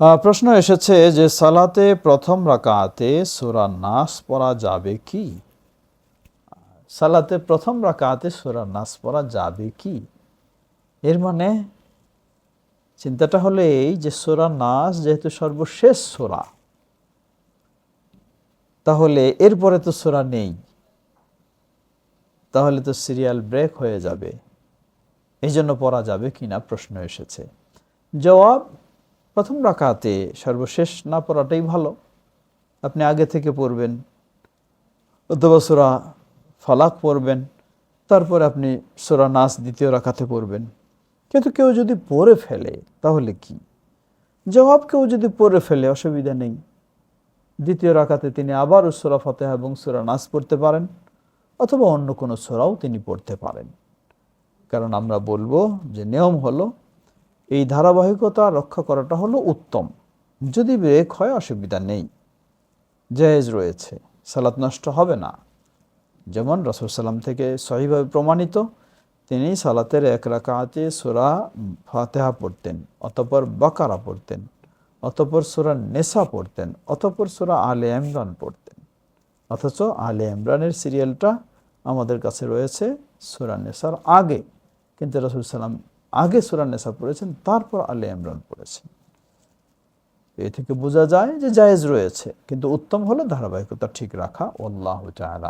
প্রশ্ন এসেছে যে সালাতে প্রথম রাকাতে সূরা নাস পড়া যাবে কি? সালাতে প্রথম রাকাতে সূরা নাস পড়া যাবে কি? এর মানে চিন্তাটা হলো এই যে সূরা নাস যেহেতু সর্বশেষ সূরা, তাহলে এরপরে তো সূরা নেই, তাহলে তো সিরিয়াল ব্রেক হয়ে যাবে। এই জন্য পড়া যাবে কিনা প্রশ্ন এসেছে। জবাব প্রথম রাকাতে সর্বশেষ না পড়াটাই ভালো। আপনি আগে থেকে পড়বেন, অথবা সুরা ফালাক পড়বেন, তারপরে আপনি সুরা নাস দ্বিতীয় রাখাতে পড়বেন। কিন্তু কেউ যদি পড়ে ফেলে, তাহলে কি? জবাব কেউ যদি পড়ে ফেলে, অসুবিধা নেই। দ্বিতীয় রাখাতে তিনি আবারও সুরা ফতেহা এবং সুরা নাস পড়তে পারেন, অথবা অন্য কোনো সুরাও তিনি পড়তে পারেন। কারণ আমরা বলব যে নিয়ম হলো এই ধারাবাহিকতা রক্ষা করাটা হলো উত্তম। যদি ব্রেক হয়, অসুবিধা নেই। জায়েজ রয়েছে। সালাত নষ্ট হবে না। যেমন রসুল সাল্লাম থেকে সহিভাবে প্রমাণিত, তিনি সালাতের এক রাকাতে সুরা ফাতেহা পড়তেন, অতপর বাকারা পড়তেন, অতপর সুরা নেশা পড়তেন, অতপর সুরা আলে ইমরান পড়তেন। অথচ আলে ইমরানের সিরিয়ালটা আমাদের কাছে রয়েছে সুরা নেশার আগে। কিন্তু রসুল সাল্লাম আগে সুরান নেশা পড়েছেন, তারপর আলে ইমরান পড়েছেন। এ থেকে বোঝা যায় যে জায়েজ রয়েছে, কিন্তু উত্তম হলো ধারাবাহিকতা ঠিক রাখা আল্লাহ আলা